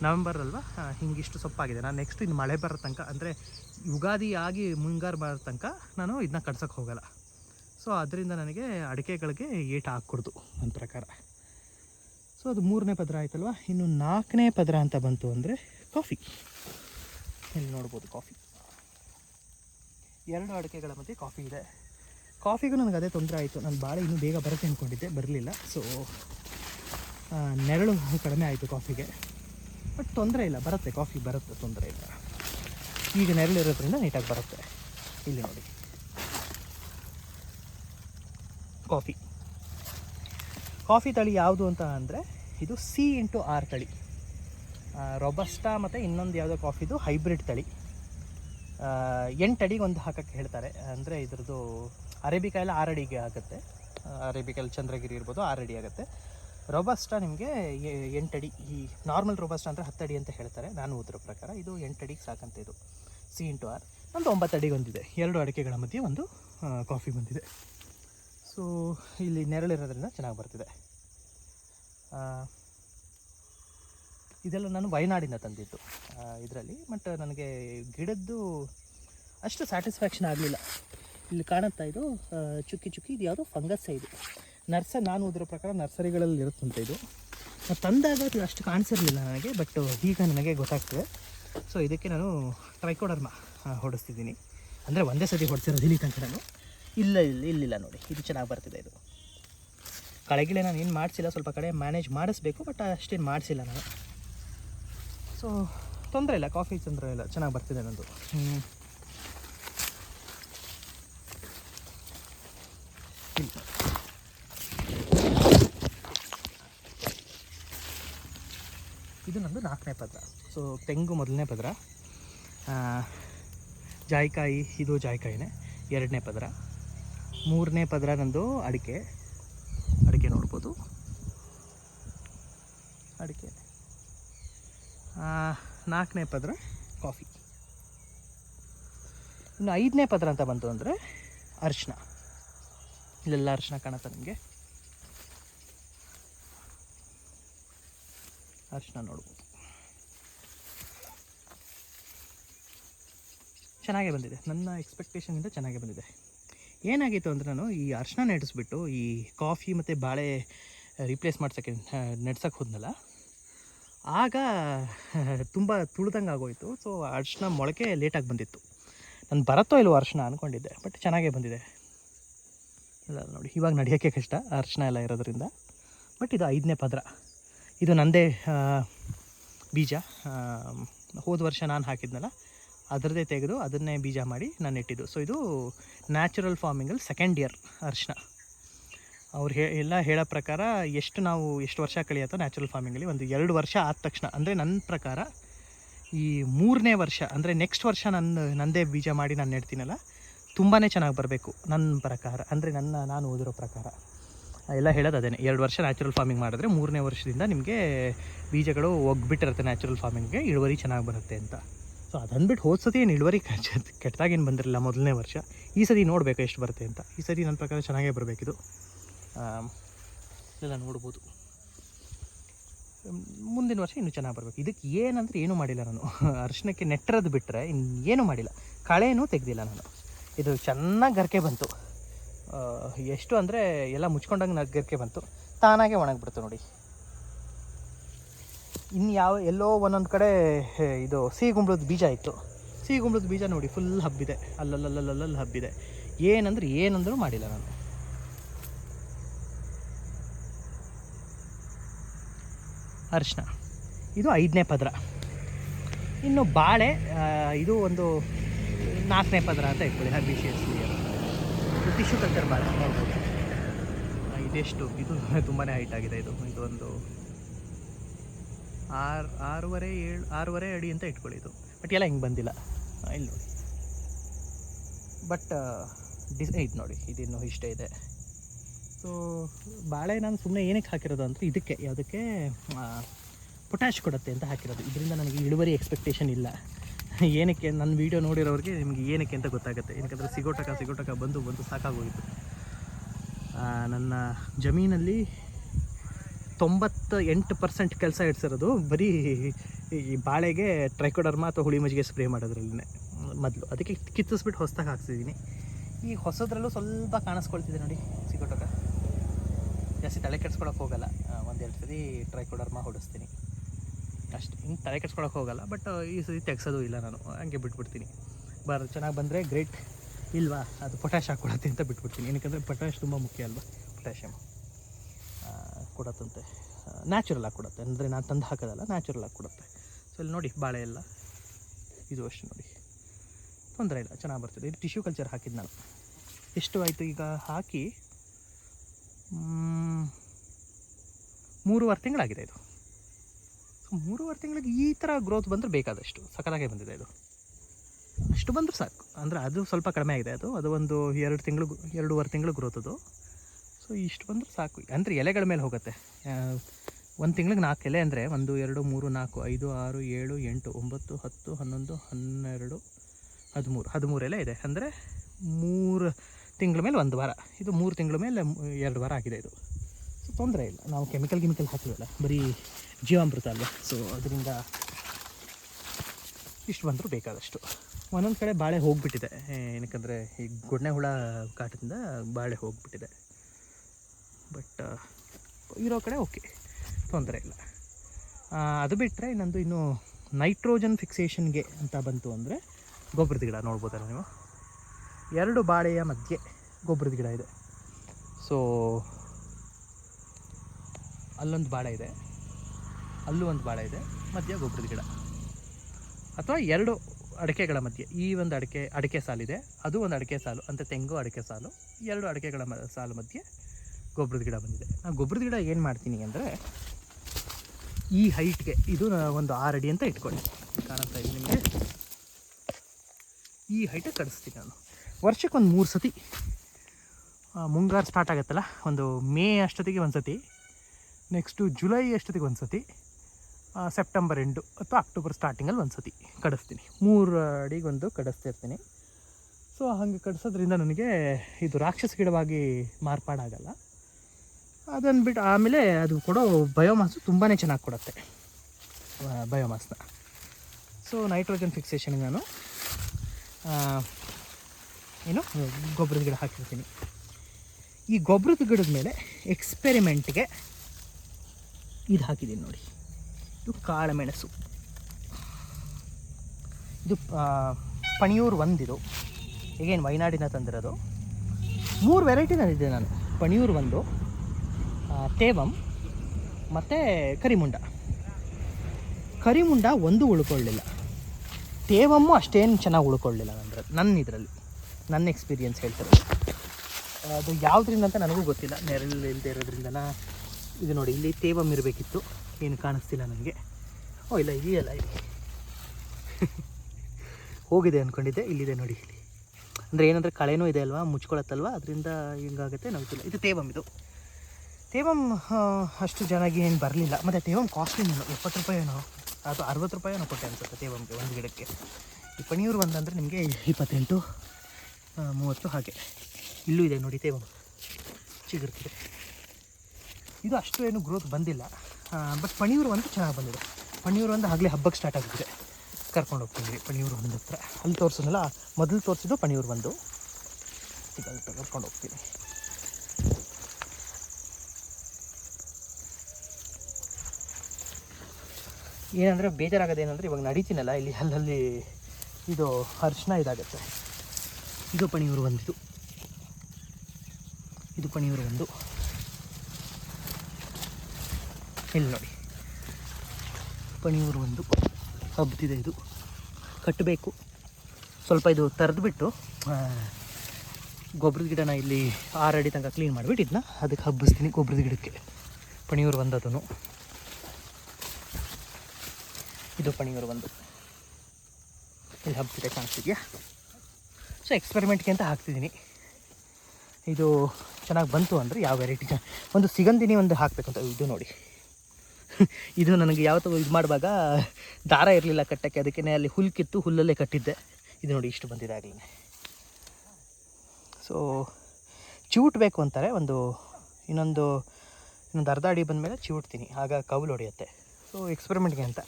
ನವೆಂಬರ್ ಅಲ್ವಾ ಹಿಂಗಿಷ್ಟು ಸೊಪ್ಪಾಗಿದೆ. ನಾನು ನೆಕ್ಸ್ಟ್ ಇನ್ನು ಮಳೆ ಬರೋ ತನಕ, ಅಂದರೆ ಯುಗಾದಿ ಆಗಿ ಮುಂಗಾರು ಬರೋ ತನಕ ನಾನು ಇದನ್ನ ಕಟ್ಸೋಕ್ಕೆ ಹೋಗಲ್ಲ. ಸೊ ಅದರಿಂದ ನನಗೆ ಅಡಿಕೆಗಳಿಗೆ ಏಟ ಹಾಕ್ಕೊಡ್ದು ನನ್ನ ಪ್ರಕಾರ. ಸೊ ಅದು ಮೂರನೇ ಪದರ ಆಯ್ತಲ್ವ? ಇನ್ನು ನಾಲ್ಕನೇ ಪದರ ಅಂತ ಬಂತು ಅಂದರೆ ಕಾಫಿ ಇಲ್ಲಿ ನೋಡ್ಬೋದು ಕಾಫಿ ಎರಡು ಅಡಿಕೆಗಳ ಮಧ್ಯೆ ಕಾಫಿ ಇದೆ. ಕಾಫಿಗೂ ನನಗೆ ಅದೇ ತೊಂದರೆ ಆಯಿತು. ನಾನು ಭಾಳ ಇನ್ನೂ ಬೇಗ ಬರುತ್ತೆ ಅಂದ್ಕೊಂಡಿದ್ದೆ ಬರಲಿಲ್ಲ. ಸೊ ನೆರಳು ಕಡಿಮೆ ಆಯಿತು ಕಾಫಿಗೆ. ಬಟ್ ತೊಂದರೆ ಇಲ್ಲ, ಬರುತ್ತೆ, ಕಾಫಿ ಬರುತ್ತೆ, ತೊಂದರೆ ಇಲ್ಲ. ಈಗ ನೆರಳು ಇರೋದ್ರಿಂದ ನೀಟಾಗಿ ಬರುತ್ತೆ. ಇಲ್ಲಿ ನೋಡಿ. ಕಾಫಿ. ಕಾಫಿ ತಳಿ ಯಾವುದು ಅಂತ ಅಂದರೆ, ಇದು ಸಿ ಇಂಟು ಆರ್ ತಳಿ. ರೊಬಸ್ಟಾ ಮತ್ತು ಇನ್ನೊಂದು ಯಾವುದೋ ಕಾಫಿದು ಹೈಬ್ರಿಡ್ ತಳಿ. ಎಂಟು ಅಡಿಗೆ ಒಂದು ಹಾಕಕ್ಕೆ ಹೇಳ್ತಾರೆ. ಅಂದರೆ ಇದ್ರದ್ದು ಅರೇಬಿಕಾ ಎಲ್ಲ ಆರು ಅಡಿಗೆ ಆಗುತ್ತೆ. ಅರೇಬಿಕಲ್ಲಿ ಚಂದ್ರಗಿರಿ ಇರ್ಬೋದು ಆರು ಅಡಿ ಆಗುತ್ತೆ. ರೊಬಸ್ಟಾ ನಿಮಗೆ ಎಂಟಡಿ ಈ ನಾರ್ಮಲ್ ರೊಬಸ್ಟಾ ಅಂದರೆ ಹತ್ತಡಿ ಅಂತ ಹೇಳ್ತಾರೆ. ನಾನು ಓದಿರೋ ಪ್ರಕಾರ ಇದು ಎಂಟಡಿಗೆ ಸಾಕಂತೆ ಇದು. ಸಿ ಇಂಟು ಆರ್ ಒಂದು ಒಂಬತ್ತು ಅಡಿಗೆ ಒಂದಿದೆ ಎರಡು ಅಡಿಕೆಗಳ ಮಧ್ಯೆ ಒಂದು ಕಾಫಿ ಬಂದಿದೆ. ಸೊ ಇಲ್ಲಿ ನೆರಳಿರೋದ್ರಿಂದ ಚೆನ್ನಾಗಿ ಬರ್ತಿದೆ. ಇದೆಲ್ಲ ನಾನು ವಯನಾಡಿಂದ ತಂದಿದ್ದು. ಇದರಲ್ಲಿ. ಬಟ್ ನನಗೆ ಗಿಡದ್ದು ಅಷ್ಟು ಸ್ಯಾಟಿಸ್ಫ್ಯಾಕ್ಷನ್ ಆಗಲಿಲ್ಲ. ಇಲ್ಲಿ ಕಾಣುತ್ತಾ ಇದು ಚುಕ್ಕಿ ಚುಕ್ಕಿ ಇದು ಯಾವುದೋ ಫಂಗಸ್ ಇದು. ನರ್ಸ ನಾನು ಓದಿರೋ ಪ್ರಕಾರ ನರ್ಸರಿಗಳಲ್ಲಿ ಇರುತ್ತಂತೆ ಇದು. ತಂದಾಗ ಅದು ಅಷ್ಟು ಕಾಣಿಸಿರಲಿಲ್ಲ ನನಗೆ ಬಟ್ ಈಗ ನನಗೆ ಗೊತ್ತಾಗ್ತದೆ. ಸೊ ಇದಕ್ಕೆ ನಾನು ಟ್ರೈಕೋಡರ್ಮ ಹೊಡಿಸ್ತಿದ್ದೀನಿ. ಅಂದರೆ ಒಂದೇ ಸತಿ ಹೊಡೆಸಿರೋದು ಇಲ್ಲಿ ತನಕ ನಾನು. ಇಲ್ಲ ಇಲ್ಲ, ಇಲ್ಲಿಲ್ಲ ನೋಡಿ. ಇದು ಚೆನ್ನಾಗಿ ಬರ್ತಿದೆ ಇದು. ಕಳೆಗಿಳೆ ನಾನು ಏನು ಮಾಡಿಸಿಲ್ಲ, ಸ್ವಲ್ಪ ಕಡೆ ಮ್ಯಾನೇಜ್ ಮಾಡಿಸ್ಬೇಕು ಬಟ್ ಅಷ್ಟೇನು ಮಾಡಿಸಿಲ್ಲ ನಾನು. ಸೊ ತೊಂದರೆ ಇಲ್ಲ, ಕಾಫಿ ತೊಂದರೆ ಇಲ್ಲ, ಚೆನ್ನಾಗಿ ಬರ್ತಿದೆ ನಂದು. ಇದು ನಂದು ನಾಲ್ಕನೇ ಪದ್ರ. ಸೊ ತೆಂಗು ಮೊದಲನೇ ಪದ್ರ. ಜಾಯಿಕಾಯಿ, ಇದು ಜಾಯಿಕಾಯಿನೇ. ಎರಡನೇ ಪದ್ರ. ಮೂರನೇ ಪದ್ರ ನಂದು ಅಡಿಕೆ ನೋಡ್ಬೋದು ಅಡಿಕೆ ಆ, ನಾಲ್ಕನೇ ಪದರ, ಕಾಫಿ. ಇನ್ನು ಐದನೇ ಪದರ ಅಂತ ಬಂತು ಅಂದರೆ ಅರ್ಶಿನ. ಇಲ್ಲೆಲ್ಲ ಅರ್ಶಿನ ಕಾಣುತ್ತೆ ನಿಮಗೆ? ಅರ್ಶಿನ ನೋಡ್ಬೋದು. ಚೆನ್ನಾಗೇ ಬಂದಿದೆ. ನನ್ನ ಎಕ್ಸ್ಪೆಕ್ಟೇಷನಿಂದ ಚೆನ್ನಾಗೇ ಬಂದಿದೆ. ಏನಾಗಿತ್ತು ಅಂದರೆ ನಾನು ಈ ಅರ್ಶಿನ ನೆಡಿಸ್ಬಿಟ್ಟು ಈ ಕಾಫಿ ಮತ್ತು ಬಾಳೆ ರಿಪ್ಲೇಸ್ ಮಾಡ್ಸೋಕ್ಕೆ ನೆಡ್ಸೋಕ್ಕೆ ಹೋದ್ನಲ್ಲ ಆಗ *laughs* ತುಂಬ ತುಳಿದಂಗೆ ಆಗೋಯ್ತು. ಸೊ ಅರಿಶಿನ ಮೊಳಕೆ ಲೇಟಾಗಿ ಬಂದಿತ್ತು. ನಾನು ಬರುತ್ತೋ ಇಲ್ಲವೋ ಅರಿಶಿನ ಅಂದ್ಕೊಂಡಿದ್ದೆ ಬಟ್ ಚೆನ್ನಾಗೇ ಬಂದಿದೆ. ಇಲ್ಲ ನೋಡಿ, ಇವಾಗ ನಡೆಯೋಕ್ಕೆ ಕಷ್ಟ, ಅರಿಶಿನ ಎಲ್ಲ ಇರೋದ್ರಿಂದ. ಬಟ್ ಇದು ಐದನೇ ಪದ್ರ. ಇದು ನಂದೇ ಬೀಜ. ಹೋದ ವರ್ಷ ನಾನು ಹಾಕಿದ್ನಲ್ಲ, ಅದರದ್ದೇ ತೆಗೆದು ಅದನ್ನೇ ಬೀಜ ಮಾಡಿ ನಾನು ಇಟ್ಟಿದ್ದು ಸೊ ಇದು ನ್ಯಾಚುರಲ್ ಫಾರ್ಮಿಂಗಲ್ಲಿ ಸೆಕೆಂಡ್ ಇಯರ್ ಅರಿಶಿನ. ಅವ್ರು ಹೇ, ಎಲ್ಲ ಹೇಳೋ ಪ್ರಕಾರ ಎಷ್ಟು ನಾವು ಎಷ್ಟು ವರ್ಷ ಕಳೆಯುತ್ತೋ ನ್ಯಾಚುರಲ್ ಫಾರ್ಮಿಂಗಲ್ಲಿ ಒಂದು ಎರಡು ವರ್ಷ ಆದ ತಕ್ಷಣ, ಅಂದರೆ ನನ್ನ ಪ್ರಕಾರ ಈ ಮೂರನೇ ವರ್ಷ, ಅಂದರೆ ನೆಕ್ಸ್ಟ್ ವರ್ಷ ನನ್ನ ನಂದೇ ಬೀಜ ಮಾಡಿ ನಾನು ನೆಡ್ತೀನಲ್ಲ ತುಂಬಾ ಚೆನ್ನಾಗಿ ಬರಬೇಕು ನನ್ನ ಪ್ರಕಾರ, ಅಂದರೆ ನನ್ನ, ನಾನು ಓದಿರೋ ಪ್ರಕಾರ. ಎಲ್ಲ ಹೇಳೋದು ಅದೇ ಎರಡು ವರ್ಷ ನ್ಯಾಚುರಲ್ ಫಾರ್ಮಿಂಗ್ ಮಾಡಿದ್ರೆ ಮೂರನೇ ವರ್ಷದಿಂದ ನಿಮಗೆ ಬೀಜಗಳು ಒಗ್ಬಿಟ್ಟಿರುತ್ತೆ ನ್ಯಾಚುರಲ್ ಫಾರ್ಮಿಂಗ್ಗೆ ಇಳುವರಿ ಚೆನ್ನಾಗಿ ಬರುತ್ತೆ ಅಂತ. ಸೊ ಅದನ್ಬಿಟ್ಟು ಹೋದ ಸತಿ ಏನು ಇಳುವರಿ ಕೆಟ್ಟದಾಗೇನು ಬಂದಿರಲಿಲ್ಲ ಮೊದಲನೇ ವರ್ಷ, ಈ ಸತಿ ನೋಡಬೇಕು ಎಷ್ಟು ಬರುತ್ತೆ ಅಂತ. ಈ ಸತಿ ನನ್ನ ಪ್ರಕಾರ ಚೆನ್ನಾಗೇ ಬರಬೇಕಿದು. ಎಲ್ಲ ನೋಡ್ಬೋದು. ಮುಂದಿನ ವರ್ಷ ಇನ್ನೂ ಚೆನ್ನಾಗಿ ಬರಬೇಕು. ಇದಕ್ಕೆ ಏನಂದ್ರೆ ಏನೂ ಮಾಡಿಲ್ಲ ನಾನು. ಅರಿಶಿನಕ್ಕೆ ನೆಟ್ಟರದ್ದು ಬಿಟ್ಟರೆ ಇನ್ನೇನು ಮಾಡಿಲ್ಲ. ಕಳೆನೂ ತೆಗೆದಿಲ್ಲ ನಾನು. ಇದು ಚೆನ್ನಾಗಿ ಗರ್ಕೆ ಬಂತು. ಎಷ್ಟು ಅಂದರೆ ಎಲ್ಲ ಮುಚ್ಕೊಂಡಂಗೆ ನಾನು ಗರಿಕೆ ಬಂತು. ತಾನಾಗೆ ಒಣಗಿಬಿಡ್ತು ನೋಡಿ. ಇನ್ನು ಯಾವ ಎಲ್ಲೋ ಒಂದೊಂದು ಕಡೆ ಇದು ಸಿಹಿಗುಂಬಳದ ಬೀಜ ಇತ್ತು. ಸಿಹಿಗುಂಬಳದ ಬೀಜ ನೋಡಿ ಫುಲ್ ಹಬ್ಬಿದೆ. ಅಲ್ಲಲ್ಲಲ್ಲಲ್ಲಲ್ಲಿ ಹಬ್ಬಿದೆ. ಏನಂದ್ರೆ ಏನಂದರೂ ಮಾಡಿಲ್ಲ ನಾನು. ಅರಿಶಿನ. ಇದು ಐದನೇ ಪದರ. ಇನ್ನು ಬಾಳೆ ಇದು ಒಂದು ನಾಲ್ಕನೇ ಪದರ ಅಂತ ಇಟ್ಕೊಳ್ಳಿ ಹರ್ಬಿಷಿಯಸ್ ಟಿಶ್ಯೂ ಕಲ್ಚರ್ ಬಾಳೆ. ನೋಡ್ಬೋದು ಇದೆಷ್ಟು? ಇದು *laughs* ತುಂಬಾ ಹೈಟ್ ಆಗಿದೆ. ಇದು ಇದು ಒಂದು ಆರು, ಆರೂವರೆ ಏಳು, ಆರೂವರೆ ಅಡಿ ಅಂತ ಇಟ್ಕೊಳ್ಳಿ ಇದು. ಬಟ್ ಎಲ್ಲ ಹಿಂಗೆ ಬಂದಿಲ್ಲ. ಇಲ್ಲಿ ನೋಡಿ. ಬಟ್ ಡಿಸ್ ಇದು ನೋಡಿ. ಇದಿನ್ನು ಇಷ್ಟೇ ಇದೆ. ಸೊ ಬಾಳೆ ನಾನು ಸುಮ್ಮನೆ ಏನಕ್ಕೆ ಹಾಕಿರೋದು ಅಂದರೆ ಇದಕ್ಕೆ, ಯಾವುದಕ್ಕೆ ಪೊಟ್ಯಾಶ್ ಕೊಡುತ್ತೆ ಅಂತ ಹಾಕಿರೋದು. ಇದರಿಂದ ನನಗೆ ಇಳುವರಿ ಎಕ್ಸ್ಪೆಕ್ಟೇಷನ್ ಇಲ್ಲ. ಏನಕ್ಕೆ, ನನ್ನ ವೀಡಿಯೋ ನೋಡಿರೋರಿಗೆ ನಿಮಗೆ ಏನಕ್ಕೆ ಅಂತ ಗೊತ್ತಾಗುತ್ತೆ. ಏನಕ್ಕಂದರೆ ಸಿಗೋಟಕ ಸಿಗೋಟಕ ಬಂದು ಬಂದು ಸಾಕಾಗೋಯಿತು ನನ್ನ ಜಮೀನಲ್ಲಿ ತೊಂಬತ್ತ ಎಂಟು ಪರ್ಸೆಂಟ್ ಕೆಲಸ ಇಡ್ಸಿರೋದು. ಬರೀ ಈ ಬಾಳೆಗೆ ಟ್ರೈಕೋಡರ್ಮಾ ಅಥವಾ ಹುಳಿ ಮಜ್ಜಿಗೆ ಸ್ಪ್ರೇ ಮಾಡೋದ್ರಲ್ಲೇ ಮೊದಲು ಅದಕ್ಕೆ ಕಿತ್ತಿಸ್ಬಿಟ್ಟು ಹೊಸ್ದಾಗಿ ಹಾಕ್ಸಿದ್ದೀನಿ. ಈ ಹೊಸದ್ರಲ್ಲೂ ಸ್ವಲ್ಪ ಕಾಣಿಸ್ಕೊಳ್ತಿದೆ ನೋಡಿ ಸಿಗೋಟಕ. ಜಾಸ್ತಿ ತಲೆ ಕೆಡ್ಸ್ಕೊಳಕ್ಕೆ ಹೋಗಲ್ಲ. ಒಂದೆರಡು ಸರಿ ಟ್ರೈಕೋಡರ್ಮಾ ಹೊಡಿಸ್ತೀನಿ. ಅಷ್ಟು ಹಿಂಗೆ ತಲೆ ಕೆಡ್ಸ್ಕೊಳಕ್ಕೆ ಹೋಗಲ್ಲ ಬಟ್ ಈ ಸರಿ ತೆಗ್ಸೋದು ಇಲ್ಲ ನಾನು. ಹಂಗೆ ಬಿಟ್ಬಿಡ್ತೀನಿ. ಬರ್ ಚೆನ್ನಾಗಿ ಬಂದರೆ ಗ್ರೇಟ್ ಇಲ್ವಾ? ಅದು ಪೊಟ್ಯಾಶ್ ಹಾಕ್ಕೊಡತ್ತೆ ಅಂತ ಬಿಟ್ಬಿಡ್ತೀನಿ. ಏನಕ್ಕೆ ಪೊಟ್ಯಾಶ್ ತುಂಬ ಮುಖ್ಯ ಅಲ್ವಾ? ಪೊಟ್ಯಾಷಿಯಮ್ ಕೊಡತ್ತಂತೆ. ನ್ಯಾಚುರಲ್ ಆಗಿ ಕೊಡುತ್ತೆ. ಅಂದರೆ ನಾನು ತಂದು ಹಾಕೋದಲ್ಲ ನ್ಯಾಚುರಲ್ ಆಗಿ ಕೊಡುತ್ತೆ. ಸೊ ಇಲ್ಲಿ ನೋಡಿ ಬಾಳೆ ಎಲ್ಲ. ಇದು ಅಷ್ಟು ನೋಡಿ. ತೊಂದರೆ ಇಲ್ಲ ಚೆನ್ನಾಗಿ ಬರ್ತದೆ. ಇದು ಟಿಶ್ಯೂ ಕಲ್ಚರ್ ಹಾಕಿದ್ದು ನಾನು. ಎಷ್ಟು ಆಯಿತು ಈಗ ಹಾಕಿ? ಮ್, ಮೂರುವರೆ ತಿಂಗಳಾಗಿದೆ ಇದು. ಸೊ, ಮೂರುವರೆ ತಿಂಗಳಿಗೆ ಈ ಥರ ಗ್ರೋತ್ ಬಂದರೆ ಬೇಕಾದಷ್ಟು, ಸಕಲಾಗೆ ಬಂದಿದೆ ಇದು. ಅಷ್ಟು ಬಂದರೂ ಸಾಕು. ಅಂದರೆ ಅದು ಸ್ವಲ್ಪ ಕಡಿಮೆ ಆಗಿದೆ ಅದು. ಅದು ಒಂದು ಎರಡು ತಿಂಗಳು, ಎರಡೂವರೆ ತಿಂಗಳು ಗ್ರೋತ್ ಅದು. ಸೊ, ಇಷ್ಟು ಬಂದರೂ ಸಾಕು. ಅಂದರೆ ಎಲೆಗಳ ಮೇಲೆ ಹೋಗುತ್ತೆ. ಒಂದು ತಿಂಗಳಿಗೆ ನಾಲ್ಕು ಎಲೆ ಅಂದರೆ ಒಂದು, ಎರಡು, ಮೂರು, ನಾಲ್ಕು, ಐದು, ಆರು, ಏಳು, ಎಂಟು, ಒಂಬತ್ತು, ಹತ್ತು, ಹನ್ನೊಂದು, ಹನ್ನೆರಡು, ಹದಿಮೂರು. ಹದಿಮೂರು ಎಲೆ ಇದೆ. ಅಂದರೆ ಮೂರು ತಿಂಗಳ ಮೇಲೆ ಒಂದು ವಾರ. ಇದು ಮೂರು ತಿಂಗಳ ಮೇಲೆ ಎರಡು ವಾರ ಆಗಿದೆ ಇದು. ಸೊ, ತೊಂದರೆ ಇಲ್ಲ. ನಾವು ಕೆಮಿಕಲ್ ಗಿಮಿಕಲ್ ಹಾಕಿವಲ್ಲ ಬರೀ ಜೀವಾಮೃತ ಅಲ್ಲ ಸೊ, ಅದರಿಂದ ಇಷ್ಟು ಬಂದರೂ ಬೇಕಾದಷ್ಟು. ಒಂದೊಂದು ಕಡೆ ಬಾಳೆ ಹೋಗಿಬಿಟ್ಟಿದೆ. ಏನಕ್ಕಂದರೆ ಈ ಗೊಣ್ಣೆ ಹುಳ ಕಾಟದಿಂದ ಬಾಳೆ ಹೋಗಿಬಿಟ್ಟಿದೆ. ಬಟ್ ಇರೋ ಕಡೆ ಓಕೆ. ತೊಂದರೆ ಇಲ್ಲ. ಅದು ಬಿಟ್ಟರೆ ನಂದು ಇನ್ನು ನೈಟ್ರೋಜನ್ ಫಿಕ್ಸೇಷನ್ಗೆ ಅಂತ ಬಂತು ಅಂದರೆ ಗೊಬ್ಬರದ ಗಿಡ ನೋಡ್ಬೋದಲ್ಲ ನೀವು? ಎರಡು ಬಾಳೆಯ ಮಧ್ಯೆ ಗೊಬ್ಬರದ ಗಿಡ ಇದೆ. ಸೊ ಅಲ್ಲೊಂದು ಬಾಳೆ ಇದೆ. ಅಲ್ಲೂ ಒಂದು ಬಾಳೆ ಇದೆ. ಮಧ್ಯ ಗೊಬ್ಬರದ ಗಿಡ. ಅಥವಾ ಎರಡು ಅಡಿಕೆಗಳ ಮಧ್ಯೆ. ಈ ಒಂದು ಅಡಿಕೆ ಅಡಿಕೆ ಸಾಲಿದೆ ಅದು ಒಂದು ಅಡಿಕೆ ಸಾಲು, ಅಂತ ತೆಂಗು ಅಡಿಕೆ ಸಾಲು. ಎರಡು ಅಡಿಕೆಗಳ ಸಾಲು ಮಧ್ಯೆ ಗೊಬ್ಬರದ ಗಿಡ ಬಂದಿದೆ. ಆ ಗೊಬ್ಬರದ ಗಿಡ ಏನು ಮಾಡ್ತೀನಿ ಅಂದರೆ, ಈ ಹೈಟ್ಗೆ ಇದು ಒಂದು ಆರು ಅಡಿ ಅಂತ ಇಟ್ಕೊಳ್ಳಿ. ಕಾಣುತ್ತಾ ಇದೆ ನಿಮಗೆ? ಈ ಹೈಟಿಗೆ ಕಡಿಸ್ತೀನಿ ನಾನು. ವರ್ಷಕ್ಕೆ ಒಂದು ಮೂರು ಸತಿ ಮುಂಗಾರು ಸ್ಟಾರ್ಟ್ ಆಗುತ್ತಲ್ಲ? ಒಂದು ಮೇ ಅಷ್ಟೊತ್ತಿಗೆ ಒಂದು ಸತಿ ನೆಕ್ಸ್ಟು ಜುಲೈ ಅಷ್ಟೊತ್ತಿಗೆ ಒಂದು ಸತಿ ಸೆಪ್ಟೆಂಬರ್ ಎಂಡು ಅಥವಾ ಅಕ್ಟೋಬರ್ ಸ್ಟಾರ್ಟಿಂಗಲ್ಲಿ ಒಂದು ಸತಿ ಕಡಿಸ್ತೀನಿ. ಮೂರು ಅಡಿಗೆ ಒಂದು ಕಡಿಸ್ತಿರ್ತೀನಿ ಸೊ ಹಾಗೆ ಕಡಿಸೋದ್ರಿಂದ ನನಗೆ ಇದು ರಾಕ್ಷಸ ಗಿಡವಾಗಿ ಮಾರ್ಪಾಡಾಗಲ್ಲ. ಅದನ್ನು ಬಿಟ್ಟು ಆಮೇಲೆ ಅದು ಕೊಡೋ ಬಯೋಮಾಸು ತುಂಬಾ ಚೆನ್ನಾಗಿ ಕೊಡುತ್ತೆ ಬಯೋಮಾಸ್ನ ಸೊ ನೈಟ್ರೋಜನ್ ಫಿಕ್ಸೇಷನ್ಗೆ ನಾನು ಏನು? ಗೊಬ್ಬರದ ಗಿಡ ಹಾಕಿರ್ತೀನಿ. ಈ ಗೊಬ್ಬರದ ಗಿಡದ ಮೇಲೆ ಎಕ್ಸ್ಪೆರಿಮೆಂಟ್ಗೆ ಇದು ಹಾಕಿದ್ದೀನಿ ನೋಡಿ. ಇದು ಕಾಳುಮೆಣಸು ಇದು ಪಣಿಯೂರು ಒಂದಿದು ಈಗೇನು ವೈನಾಡಿನ ತಂದಿರೋದು? ಮೂರು ವೆರೈಟಿ ಇದೆ ನಾನು. ಪಣಿಯೂರು ಒಂದು ತೇವಂ, ಮತ್ತು ಕರಿಮುಂಡ. ಕರಿಮುಂಡ ಒಂದು ಉಳ್ಕೊಳ್ಳಿಲ್ಲ. ತೇವಮ್ಮು ಅಷ್ಟೇನು ಚೆನ್ನಾಗಿ ಉಳ್ಕೊಳ್ಳಿಲ್ಲ ನನ್ನ ಇದರಲ್ಲಿ ನನ್ನ ಎಕ್ಸ್ಪೀರಿಯನ್ಸ್ ಹೇಳ್ತಾರೆ ಅದು ಯಾವುದ್ರಿಂದ ಅಂತ ನನಗೂ ಗೊತ್ತಿಲ್ಲ. ನೆರಳು ಇಲ್ಲದೆ ಇರೋದ್ರಿಂದ ಇದು ನೋಡಿ, ಇಲ್ಲಿ ತೇವಮ್ ಇರಬೇಕಿತ್ತು. ಏನು ಕಾಣಿಸ್ತಿಲ್ಲ ನನಗೆ. ಓ, ಇಲ್ಲ ಇದೆಯಲ್ಲ ಇಲ್ಲಿ. *laughs* ಹೋಗಿದೆ ಅಂದ್ಕೊಂಡಿದ್ದೆ ಇಲ್ಲಿದೆ ನೋಡಿ, ಇಲ್ಲಿ. ಅಂದರೆ ಏನಂದರೆ ಕಳೆನೂ ಇದೆ ಅಲ್ವಾ? ಮುಚ್ಕೊಳತ್ತಲ್ವ? ಅದರಿಂದ ಹಿಂಗಾಗುತ್ತೆ ಗೊತ್ತಿಲ್ಲ. ಇದು ತೇವಮ್ ಇದು. ತೇವಮ್ ಅಷ್ಟು ಚೆನ್ನಾಗಿ ಏನು ಬರಲಿಲ್ಲ. ಮತ್ತು ತೇವಮ್ ಕಾಸ್ಟ್ಲಿ ಏನು? ಎಪ್ಪತ್ತು ರೂಪಾಯಿ ಏನೋ? ಅರವತ್ತು ರೂಪಾಯಿ ಏನೋ ಕೊಟ್ಟೆ ಅನ್ಸುತ್ತೆ ತೇವಮ್ಗೆ ಒಂದು ಗಿಡಕ್ಕೆ. ಈ ಪಣಿಯೂರು ಬಂದಂದರೆ ನಿಮಗೆ ಇಪ್ಪತ್ತೆಂಟು. ಮೂವತ್ತು, ಹಾಗೆ. ಇಲ್ಲೂ ಇದೆ ನೋಡಿ, ತೇವ ಚಿಗುರ್ತಿದೆ. ಇದು ಅಷ್ಟು ಏನು ಗ್ರೋತ್ ಬಂದಿಲ್ಲ. ಬಟ್ ಪಣಿಯೂರು ಒಂದು ಚೆನ್ನಾಗಿ ಬಂದಿದೆ. ಪಣಿಯೂರು ಒಂದು ಆಗಲೇ ಹಬ್ಬಕ್ಕೆ ಸ್ಟಾರ್ಟ್ ಆಗಿದೆ ಕರ್ಕೊಂಡು ಹೋಗ್ತೀವಿ ಪಣಿಯೂರು ಒಂದು ಹತ್ರ. ಅಲ್ಲಿ ತೋರಿಸಿದ್ನಲ್ಲ, ಮೊದಲು ತೋರಿಸಿದ್ದು ಪಣಿಯೂರು ಒಂದು. ಈಗ ಅಲ್ಲಿ ಕರ್ಕೊಂಡು ಹೋಗ್ತೀನಿ. ಏನಂದರೆ ಬೇಜಾರಾಗೋದೇನಂದರೆ ಇವಾಗ ನಡೀತೀನಲ್ಲ, ಇಲ್ಲಿ ಅಲ್ಲಲ್ಲಿ ಇದು ಅರ್ಶನ ಇದಾಗುತ್ತೆ. ಇದು ಪಣಿಯೂರು ಒಂದಿದು. ಇದು ಪಣಿಯೂರು ಒಂದು. ಇಲ್ಲಿ ನೋಡಿ. ಪಣಿಯೂರು ಒಂದು. ಹಬ್ಬಿದೆ ಇದು. ಕಟ್ಟಬೇಕು. ಸ್ವಲ್ಪ ಇದು ತರೆದ್ಬಿಟ್ಟು ಗೊಬ್ಬರದ ಗಿಡನ ಇಲ್ಲಿ ಆರು ಅಡಿ ತನಕ ಕ್ಲೀನ್ ಮಾಡಿಬಿಟ್ಟು ಇದನ್ನ ಅದಕ್ಕೆ ಹಬ್ಬಿಸ್ತೀನಿ ಗೊಬ್ಬರದ ಗಿಡಕ್ಕೆ. ಪಣಿಯೂರು ಬಂದದನು ಇದು ಪಣಿಯೂರು ಒಂದು. ಇಲ್ಲಿ ಹಬ್ಬಿದೆ ಕಾಣಿಸ್ತಿದ್ಯಾ? ಸೊ ಎಕ್ಸ್ಪೆರಿಮೆಂಟ್ಗೆ ಅಂತ ಹಾಕ್ತಿದ್ದೀನಿ. ಇದು ಚೆನ್ನಾಗಿ ಬಂತು ಅಂದರೆ ಯಾವ ವೆರೈಟಿ ಒಂದು ಸಿಗಂದಿನಿ ಒಂದು ಹಾಕಬೇಕು ಅಂತ ಇದು ನೋಡಿ. *laughs* ಇದು ನನಗೆ ಯಾವತ್ತೂ ಇದು ಮಾಡುವಾಗ ದಾರ ಇರಲಿಲ್ಲ ಕಟ್ಟಕ್ಕೆ ಅದಕ್ಕೆ ಅಲ್ಲಿ ಹುಲ್ಕಿತ್ತು ಹುಲ್ಲಲ್ಲೇ ಕಟ್ಟಿದ್ದೆ. ಇದು ನೋಡಿ, ಇಷ್ಟು ಬಂದಿದೆ ಆಗಲೇ. ಸೊ ಚಿವುಟ್ಬೇಕು ಅಂತಾರೆ, ಒಂದು ಇನ್ನೊಂದು ಇನ್ನೊಂದು ಅರ್ಧ ಅಡಿ ಬಂದಮೇಲೆ ಚಿವುಟ್ತೀನಿ ಆಗ ಕೌಲು ಹೊಡೆಯುತ್ತೆ. ಸೊ ಎಕ್ಸ್ಪೆರಿಮೆಂಟ್ಗೆ ಅಂತ.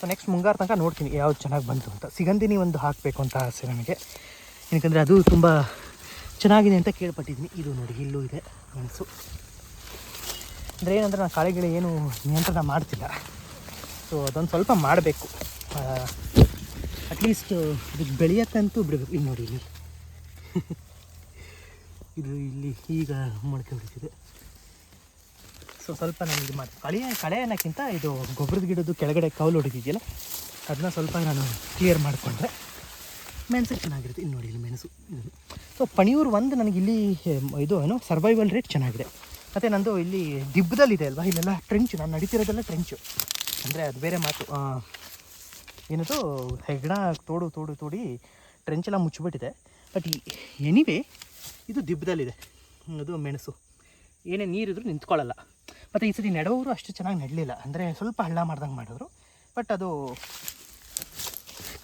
ಸೊ ನೆಕ್ಸ್ಟ್ ಮುಂಗಾರು ತನಕ ನೋಡ್ತೀನಿ, ಯಾವ್ದು ಚೆನ್ನಾಗಿ ಬಂತು ಅಂತ. ಸಿಗಂದಿನಿ ಒಂದು ಹಾಕಬೇಕು ಅಂತ ಆಸೆ ನನಗೆ. ಯಾಕಂದರೆ ಅದು ತುಂಬ ಚೆನ್ನಾಗಿದೆ ಅಂತ ಕೇಳ್ಪಟ್ಟಿದ್ದೀನಿ ಇದು ನೋಡಿ, ಇಲ್ಲೂ ಇದೆ ಮೆಣಸು ಅಂದರೆ ಏನಂದರೆ ನಾನು ಕಾಳೆಗಿಳೆ ಏನು ನಿಯಂತ್ರಣ ಮಾಡ್ತಿಲ್ಲ. ಸೊ ಅದೊಂದು ಸ್ವಲ್ಪ ಮಾಡಬೇಕು. ಅಟ್ಲೀಸ್ಟ್ ಇದು ಬೆಳೆಯೋಕ್ಕಂತೂ ಬಿಡಬೇಕು. ಇಲ್ಲಿ ನೋಡಿ, ಇಲ್ಲಿ. *laughs* ಇದು ಇಲ್ಲಿ ಈಗ ಮೊಳಕೆ ಹೊಡಿತಿದೆ ಸೊ ಸ್ವಲ್ಪ ನಾನು ಇದು ಮಾಡಿ ಕಳೆ ಕಳೆ ಅನ್ನೋಕ್ಕಿಂತ ಇದು ಗೊಬ್ಬರದ ಗಿಡದ್ದು ಕೆಳಗಡೆ ಕೌಲು ಹೊಡಿತಿದೆಯಲ್ಲ ಅದನ್ನ ಸ್ವಲ್ಪ ನಾನು ಕ್ಲಿಯರ್ ಮಾಡಿಕೊಂಡ್ರೆ. ಮೆಣಸು. ಚೆನ್ನಾಗಿರುತ್ತೆ. ಇಲ್ಲಿ ನೋಡಿ, ಇಲ್ಲಿ ಮೆಣಸು. ಸೊ ಪಣಿಯೂರು ಒಂದು ನನಗೆ ಇಲ್ಲಿ ಇದು ಏನು ಸರ್ವೈವಲ್ ರೇಟ್ ಚೆನ್ನಾಗಿದೆ. ಮತ್ತು ನಂದು ಇಲ್ಲಿ ದಿಬ್ಬದಲ್ಲಿದೆ ಅಲ್ವಾ? ಇಲ್ಲೆಲ್ಲ ಟ್ರೆಂಚ್ ನಾನು ನಡೀತಿರೋದೆಲ್ಲ ಟ್ರೆಂಚು ಅಂದರೆ ಅದು ಬೇರೆ ಮಾತು. ಏನದು ಹೆಗ್ಡ ತೋಡು ತೋಡು, ತೋಡಿ ಟ್ರೆಂಚೆಲ್ಲ ಮುಚ್ಚಿಬಿಟ್ಟಿದೆ. ಬಟ್ ಎನಿವೇ ಇದು ದಿಬ್ಬದಲ್ಲಿದೆ ಅದು ಮೆಣಸು. ಏನೇ ನೀರಿದ್ರು ನಿಂತ್ಕೊಳ್ಳಲ್ಲ. ಮತ್ತು ಈ ಸತಿ ನೆಡೋರು ಅಷ್ಟು ಚೆನ್ನಾಗಿ ನೆಡಲಿಲ್ಲ. ಅಂದರೆ ಸ್ವಲ್ಪ ಹಳ್ಳ ಮಾಡ್ದಂಗೆ ಮಾಡಿದ್ರು. ಬಟ್ ಅದು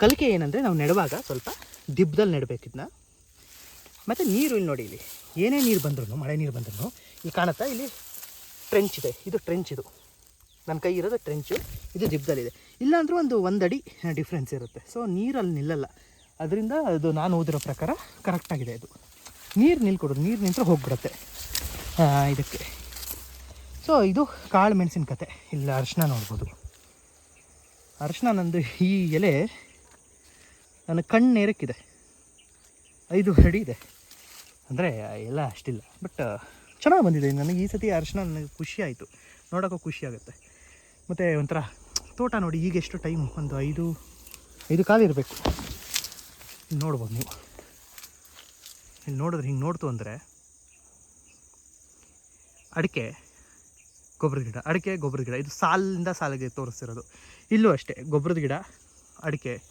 ಕಲಿಕೆ ಏನಂದರೆ ನಾವು ನೆಡುವಾಗ ಸ್ವಲ್ಪ ದಿಬ್ಬದಲ್ಲಿ ನೆಡಬೇಕಿದ್ನ. ಮತ್ತು ನೀರು ಇಲ್ಲಿ ನೋಡಿ ಇಲ್ಲಿ. ಏನೇ ನೀರು ಬಂದ್ರೂ ಮಳೆ ನೀರು ಬಂದ್ರೂ ಇಲ್ಲಿ ಕಾಣುತ್ತಾ ಇಲ್ಲಿ ಟ್ರೆಂಚ್ ಇದೆ. ಇದು ಟ್ರೆಂಚ್ ಇದು. ನನ್ನ ಕೈ ಇರೋದು ಟ್ರೆಂಚು ಇದು ದಿಬ್ಬದಲ್ಲಿದೆ ಇಲ್ಲಾಂದರೂ ಒಂದು ಒಂದು ಅಡಿ ಡಿಫ್ರೆನ್ಸ್ ಇರುತ್ತೆ. ಸೊ ನೀರಲ್ಲಿ ನಿಲ್ಲಲ್ಲ. ಅದರಿಂದ ಅದು ನಾನು ಓದಿರೋ ಪ್ರಕಾರ ಕರೆಕ್ಟಾಗಿದೆ ಇದು ನೀರು ನಿಲ್ಕೊಡೋದು, ನೀರು ನಿಂತರೆ ಹೋಗ್ಬಿಡುತ್ತೆ. ಇದಕ್ಕೆ. ಸೊ ಇದು ಕಾಳು ಮೆಣಸಿನ ಕತೆ. ಇಲ್ಲಿ ಅರ್ಶಿನ ನೋಡ್ಬೋದು. ಅರ್ಶಿನ ನಂದು ಈ ಎಲೆ ನನ್ನ ಕಣ್ಣು ನೇರಕ್ಕಿದೆ ಐದು ಅಡಿ ಇದೆ. ಅಂದರೆ ಎಲ್ಲ ಅಷ್ಟಿಲ್ಲ. ಬಟ್ ಚೆನ್ನಾಗಿ ಬಂದಿದೆ. ನನಗೆ ಈ ಸತಿ ಅರಿಶಿನ ನನಗೆ ಖುಷಿ ಆಯಿತು. ನೋಡೋಕ್ಕೂ ಖುಷಿ ಆಗುತ್ತೆ. ಮತ್ತು ಒಂಥರ ತೋಟ ನೋಡಿ ಈಗ ಎಷ್ಟು ಟೈಮು ಒಂದು ಐದು ಐದು ಕಾಲು ಇರಬೇಕು. ನೋಡ್ಬೋದು ನೀವು. ಇಲ್ಲಿ ನೋಡಿದ್ರೆ ಹಿಂಗೆ ನೋಡ್ತು ಅಂದರೆ ಅಡಿಕೆ, ಗೊಬ್ಬರದ ಗಿಡ. ಅಡಿಕೆ, ಗೊಬ್ಬರದ ಗಿಡ. ಇದು ಸಾಲಿಂದ ಸಾಲಿಗೆ ತೋರಿಸ್ತಿರೋದು. ಇಲ್ಲೂ ಅಷ್ಟೇ. ಗೊಬ್ಬರದ ಗಿಡ, ಅಡಿಕೆ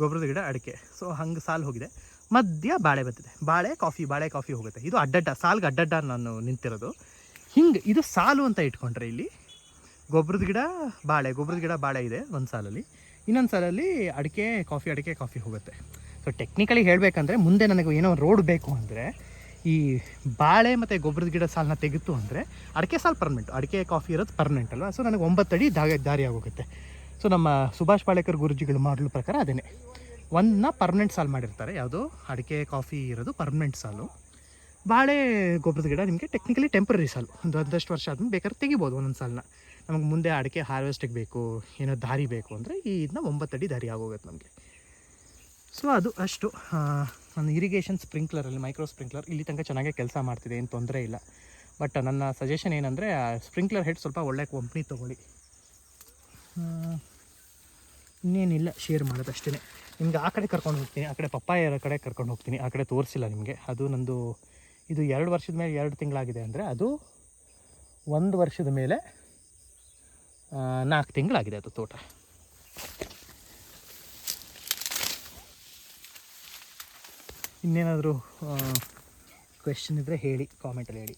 ಗೊಬ್ಬರದ ಗಿಡ ಅಡಿಕೆ. ಸೊ ಹಂಗೆ ಸಾಲು ಹೋಗಿದೆ. ಮಧ್ಯ ಬಾಳೆ ಬತ್ತಿದೆ. ಬಾಳೆ, ಕಾಫಿ ಬಾಳೆ, ಕಾಫಿ ಹೋಗುತ್ತೆ. ಇದು ಅಡ್ಡಡ್ಡ, ಸಾಲ್ಗೆ ಅಡ್ಡಡ್ಡ ನಾನು ನಿಂತಿರೋದು. ಹಿಂಗೆ ಇದು ಸಾಲು ಅಂತ ಇಟ್ಕೊಂಡ್ರೆ ಇಲ್ಲಿ ಗೊಬ್ಬರದ ಗಿಡ, ಬಾಳೆ, ಗೊಬ್ಬರದ ಗಿಡ, ಬಾಳೆ ಇದೆ ಒಂದು ಸಾಲಲ್ಲಿ. ಇನ್ನೊಂದು ಸಾಲಲ್ಲಿ ಅಡಿಕೆ, ಕಾಫಿ ಅಡಿಕೆ, ಕಾಫಿ ಹೋಗುತ್ತೆ. ಸೊ ಟೆಕ್ನಿಕಲಿ ಹೇಳಬೇಕಂದ್ರೆ ಮುಂದೆ ನನಗೆ ಏನೋ ರೋಡ್ ಬೇಕು ಅಂದರೆ ಈ ಬಾಳೆ ಮತ್ತು ಗೊಬ್ಬರದ ಗಿಡ ಸಾಲನ್ನ ತೆಗಿತು ಅಂದರೆ ಅಡಿಕೆ ಸಾಲು ಪರ್ಮನೆಂಟ್ ಅಡಿಕೆ, ಕಾಫಿ ಇರೋದು ಪರ್ಮನೆಂಟ್ ಅಲ್ವಾ? ಸೊ ನನಗೆ ಒಂಬತ್ತು ಅಡಿ ದಾರಿ ಆಗೋಗುತ್ತೆ ಸೊ ನಮ್ಮ ಸುಭಾಷ್ ಪಾಳೇಕರ್ ಗುರುಜಿಗಳು ಮಾಡಲು ಪ್ರಕಾರ ಅದೇ ಒಂದನ್ನ ಪರ್ಮನೆಂಟ್ ಸಾಲು ಮಾಡಿರ್ತಾರೆ. ಯಾವುದು? ಅಡಿಕೆ ಕಾಫಿ ಇರೋದು ಪರ್ಮನೆಂಟ್ ಸಾಲು ಬಾಳೆ ಗೊಬ್ಬರದ ಗಿಡ ನಿಮಗೆ ಟೆಕ್ನಿಕಲಿ ಟೆಂಪ್ರರಿ ಸಾಲು ಒಂದು ಒಂದಷ್ಟು ವರ್ಷ ಆದ್ಮೇಲೆ ಬೇಕಾದ್ರೆ ತೆಗಿಬೋದು ಒಂದೊಂದು ಸಾಲನ್ನ ನಮಗೆ ಮುಂದೆ ಅಡಿಕೆ ಹಾರ್ವೆಸ್ಟಿಗೆ ಬೇಕು ಏನೋ ದಾರಿ ಬೇಕು ಅಂದರೆ ಈ ಇದನ್ನ ಒಂಬತ್ತಡಿ ದಾರಿ ಆಗೋಗುತ್ತೆ ನಮಗೆ. ಸೊ ಅದು ಅಷ್ಟು. ನಾನು ಇರಿಗೇಷನ್ ಸ್ಪ್ರಿಂಕ್ಲರಲ್ಲಿ ಮೈಕ್ರೋ ಸ್ಪ್ರಿಂಕ್ಲರ್ ಇಲ್ಲಿ ತನಕ ಚೆನ್ನಾಗೇ ಕೆಲಸ ಮಾಡ್ತಿದೆ, ಏನು ತೊಂದರೆ ಇಲ್ಲ. ಬಟ್ ನನ್ನ ಸಜೆಷನ್ ಏನಂದರೆ ಸ್ಪ್ರಿಂಕ್ಲರ್ ಹೆಡ್ ಸ್ವಲ್ಪ ಒಳ್ಳೆ ಕಂಪ್ನಿ ತೊಗೊಳ್ಳಿ. ಇನ್ನೇನಿಲ್ಲ ಶೇರ್ ಮಾಡೋದಷ್ಟೇ ನಿಮ್ಗೆ ಆ ಕಡೆ ಕರ್ಕೊಂಡು ಹೋಗ್ತೀನಿ, ಆ ಕಡೆ ಪಪ್ಪಾಯ ಕಡೆ ಕರ್ಕೊಂಡು ಹೋಗ್ತೀನಿ, ಆ ಕಡೆ ತೋರಿಸಿಲ್ಲ ನಿಮಗೆ. ಅದು ನಂದು, ಇದು ಎರಡು ವರ್ಷದ ಮೇಲೆ ಎರಡು ತಿಂಗಳಾಗಿದೆ ಅಂದರೆ ಅದು ಒಂದು ವರ್ಷದ ಮೇಲೆ ನಾಲ್ಕು ತಿಂಗಳಾಗಿದೆ ಅದು ತೋಟ. ಇನ್ನೇನಾದರೂ ಕ್ವೆಶನ್ ಇದ್ದರೆ ಹೇಳಿ ಕಾಮೆಂಟಲ್ಲಿ ಹೇಳಿ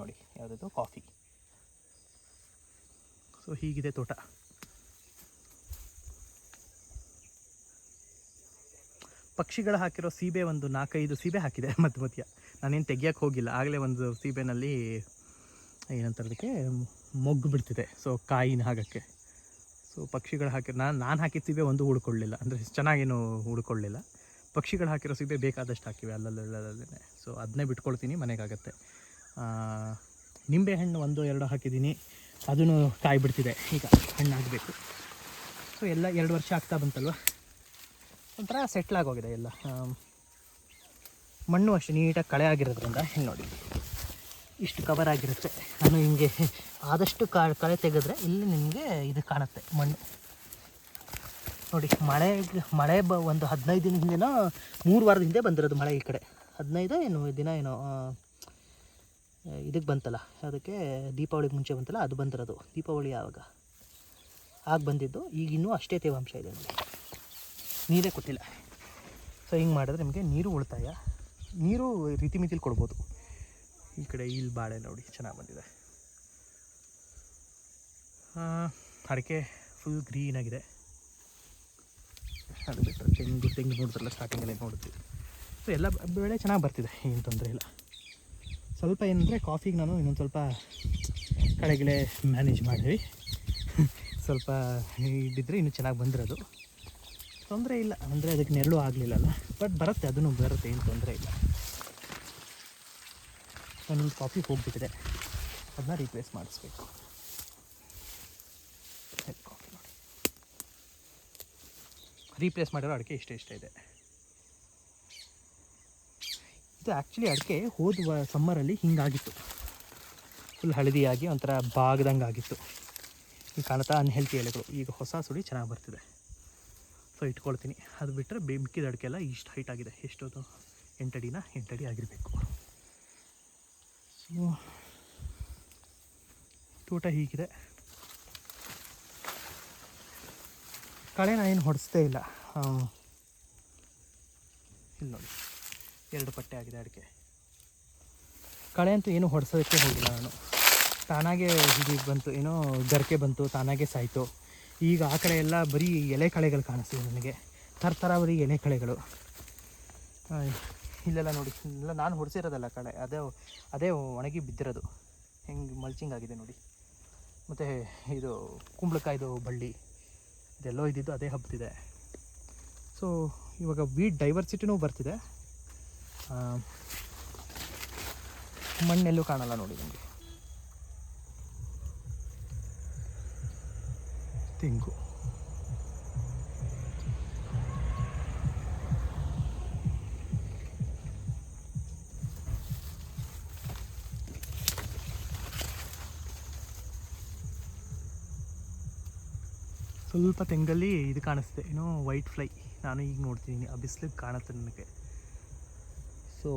ನೋಡಿ, ಯಾವುದದು? ಕಾಫಿ ಸೊ ಹೀಗಿದೆ ತೋಟ. ಪಕ್ಷಿಗಳು ಹಾಕಿರೋ ಸೀಬೆ ಒಂದು ನಾಲ್ಕೈದು ಸೀಬೆ ಹಾಕಿದೆ *laughs* ಮಧ್ಯ ಮಧ್ಯ. ನಾನೇನು ತೆಗಿಯೋಕ್ಕೆ ಹೋಗಿಲ್ಲ. ಆಗಲೇ ಒಂದು ಸೀಬೆನಲ್ಲಿ ಏನಂತಾರೆ ಅದಕ್ಕೆ? ಮೊಗ್ಗು ಬಿಡ್ತಿದೆ. ಸೊ ಕಾಯಿನ ಹಾಗಕ್ಕೆ. ಸೊ ಪಕ್ಷಿಗಳು ಹಾಕಿರೋ ನಾನು ನಾನು ಹಾಕಿದ ಸೀಬೆ ಒಂದು ಉಳ್ಕೊಳ್ಳಿಲ್ಲ ಅಂದರೆ ಚೆನ್ನಾಗೇನು ಉಳ್ಕೊಳ್ಳಿಲ್ಲ ಪಕ್ಷಿಗಳು ಹಾಕಿರೋ ಸೀಬೆ ಬೇಕಾದಷ್ಟು ಹಾಕಿವೆ ಅಲ್ಲಲ್ಲೇ ಸೊ ಅದನ್ನೇ ಬಿಟ್ಕೊಳ್ತೀನಿ, ಮನೆಗಾಗತ್ತೆ. ನಿಂಬೆಹಣ್ಣು ಒಂದು, ಎರಡು ಹಾಕಿದ್ದೀನಿ. ಅದನ್ನು ಕಾಯಿ ಬಿಡ್ತಿದೆ ಈಗ ಹಾಕಬೇಕು ಸೊ ಎಲ್ಲ ಎರಡು ವರ್ಷ ಆಗ್ತಾ ಬಂತಲ್ವ? ಒಂಥರ ಸೆಟ್ಲ್ ಆಗೋಗಿದೆ ಎಲ್ಲ. ಮಣ್ಣು ಅಷ್ಟೇ ನೀಟಾಗಿ ಕಳೆ ಆಗಿರೋದ್ರಿಂದ ಹಿಂಗೆ ನೋಡಿ. ಇಷ್ಟು ಕವರ್ ಆಗಿರುತ್ತೆ. ನಾನು ಹಿಂಗೆ ಆದಷ್ಟು ಕಾ, ಕಳೆ ತೆಗೆದ್ರೆ ಇಲ್ಲಿ ನಿಮಗೆ ಇದು ಕಾಣುತ್ತೆ ಮಣ್ಣು. ನೋಡಿ, ಮಳೆ ಮಳೆ ಬ, ಒಂದು ಹದಿನೈದು ದಿನ ಹಿಂದೆನೋ, ಮೂರು ವಾರದ ಹಿಂದೆ ಬಂದಿರೋದು ಮಳೆ ಈ ಕಡೆ. ಹದಿನೈದು ಏನು ದಿನ ಏನೋ ಇದಕ್ಕೆ ಬಂತಲ್ಲ, ಅದಕ್ಕೆ ದೀಪಾವಳಿಗೆ ಮುಂಚೆ ಬಂತಲ್ಲ, ಅದು ಬಂದಿರೋದು. ದೀಪಾವಳಿ ಯಾವಾಗ? ಆಗ ಬಂದಿದ್ದು. ಈಗ ಇನ್ನೂ ಅಷ್ಟೇ ತೇವಾಂಶ ಇದೆ ನೋಡಿ ನೀರೇ ಕೊಟ್ಟಿಲ್ಲ. ಸೊ ಹಿಂಗೆ ಮಾಡಿದ್ರೆ ನಿಮಗೆ ನೀರು ಉಳಿತಾಯ. ನೀರು ರೀತಿ ಮಿತಿಲಿ ಕೊಡ್ಬೋದು. ಈ ಕಡೆ ಇಲ್ಲಿ ಬಾಳೆ ನೋಡಿ, ಚೆನ್ನಾಗಿ ಬಂದಿದೆ. ಅಡಿಕೆ ಫುಲ್ ಗ್ರೀನಾಗಿದೆ ಅದು ಬಿಟ್ಟರೆ ತೆಂಗು ತೆಂಗು ನೋಡಿದ್ರಲ್ಲ ಸ್ಟಾರ್ಟಿಂಗಲ್ಲಿ ನೋಡಿದ್ವಿ. ಸೊ ಎಲ್ಲ ಬೆಳೆ ಚೆನ್ನಾಗಿ ಬರ್ತಿದೆ, ಏನು ತೊಂದರೆ ಇಲ್ಲ. ಸ್ವಲ್ಪ ಏನಂದರೆ ಕಾಫಿಗೆ ನಾನು ಇನ್ನೊಂದು ಸ್ವಲ್ಪ ಕಡೆಗಳೇ ಮ್ಯಾನೇಜ್ ಮಾಡಿದ್ವಿ. *laughs* ಸ್ವಲ್ಪ ಹಿಡಿದ್ರೆ ಇನ್ನೂ ಚೆನ್ನಾಗಿ ಬಂದಿರೋದು. ತೊಂದರೆ ಇಲ್ಲ. ಅಂದರೆ ಅದಕ್ಕೆ ನೆರಳು ಆಗಲಿಲ್ಲಲ್ಲ. ಬಟ್ ಬರುತ್ತೆ, ಅದನ್ನು ಬರುತ್ತೆ, ಏನು ತೊಂದರೆ ಇಲ್ಲ. ನಾನು ಕಾಫಿ ಹೋಗ್ಬಿಟ್ಟಿದೆ. ಅದನ್ನ ರೀಪ್ಲೇಸ್ ಮಾಡಿಸ್ಬೇಕು. ರೀಪ್ಲೇಸ್ ಮಾಡಿರೋ ಅಡಿಕೆ ಇಷ್ಟ ಇಷ್ಟ ಇದೆ. ಇದು ಆ್ಯಕ್ಚುಲಿ ಅಡಿಕೆ ಹೋದ ಸಮ್ಮರಲ್ಲಿ ಹಿಂಗಾಗಿತ್ತು. ಫುಲ್ ಹಳದಿಯಾಗಿ ಒಂಥರ ಬಾಗ್ದಂಗೆ ಆಗಿತ್ತು ಈಗ ಕಾಣುತ್ತಾ ಅನ್ಹೆಲ್ತಿ ಎಲೆಗಳು. ಈಗ ಹೊಸ ಸುಳಿ ಚೆನ್ನಾಗಿ ಬರ್ತಿದೆ. ಇಟ್ಕೊಳ್ತೀನಿ. ಅದು ಬಿಟ್ಟರೆ ಮಿಕ್ಕಿದ ಅಡಿಕೆ ಎಲ್ಲ ಇಷ್ಟು ಹೈಟ್ ಆಗಿದೆ. ಎಷ್ಟೊತ್ತು? ಎಂಟಡಿನ? ಎಂಟಡಿ ಆಗಿರಬೇಕು. ಸೊ ತೋಟ ಹೀಗಿದೆ. ಕಳೆ ಏನು ಹೊಡೆಸ್ತೇ ಇಲ್ಲ. ಇಲ್ಲಿ ನೋಡಿ. ಎರಡು ಪಟ್ಟೆ ಆಗಿದೆ ಅಡಿಕೆ. ಕಳೆ ಅಂತೂ ಏನು ಹೊಡೆಸೋದಕ್ಕೆ ಹೋಗಿಲ್ಲ ನಾನು. ತಾನಾಗೆ ಇದು ಬಂತು, ಏನೋ ಗರಿಕೆ ಬಂತು, ತಾನಾಗೆ ಸಾಯ್ತು. ಈಗ ಆ ಕಡೆ ಎಲ್ಲ ಬರೀ ಎಲೆ ಕಳೆಗಳು ಕಾಣಿಸ್ತಿದೆ ನನಗೆ. ತರ್ತರಾವರಿ ಎಲೆ ಕಳೆಗಳು. ಇಲ್ಲೆಲ್ಲ ನೋಡಿ ಇಲ್ಲ ನಾನು ಹೊಡೆಸಿರೋದಲ್ಲ ಕಳೆ ಅದೇ ಅದೇ ಒಣಗಿ ಬಿದ್ದಿರೋದು. ಹೆಂಗೆ ಮಲ್ಚಿಂಗ್ ಆಗಿದೆ ನೋಡಿ. ಮತ್ತು ಇದು ಕುಂಬಳಕಾಯ್ದು ಬಳ್ಳಿ, ಇದೆಲ್ಲೋ ಇದ್ದಿದ್ದು ಅದೇ ಹಬ್ತಿದೆ. ಸೊ ಇವಾಗ ವೀಡ್ ಡೈವರ್ಸಿಟಿನೂ ಬರ್ತಿದೆ. ಮಣ್ಣೆಲ್ಲೂ ಕಾಣಲ್ಲ ನೋಡಿ ನಿಮಗೆ. ತೆಂಗು ಸ್ವಲ್ಪ ತೆಂಗಲ್ಲಿ ಇದು ಕಾಣಿಸ್ತಿದೆ. ಏನೋ ವೈಟ್ ಫ್ಲೈ ನಾನು ಈಗ ನೋಡ್ತಿದ್ದೀನಿ. ಆ ಬಿಸಿಲಿಗೆ ಕಾಣುತ್ತೆ ನನಗೆ. ಸೊ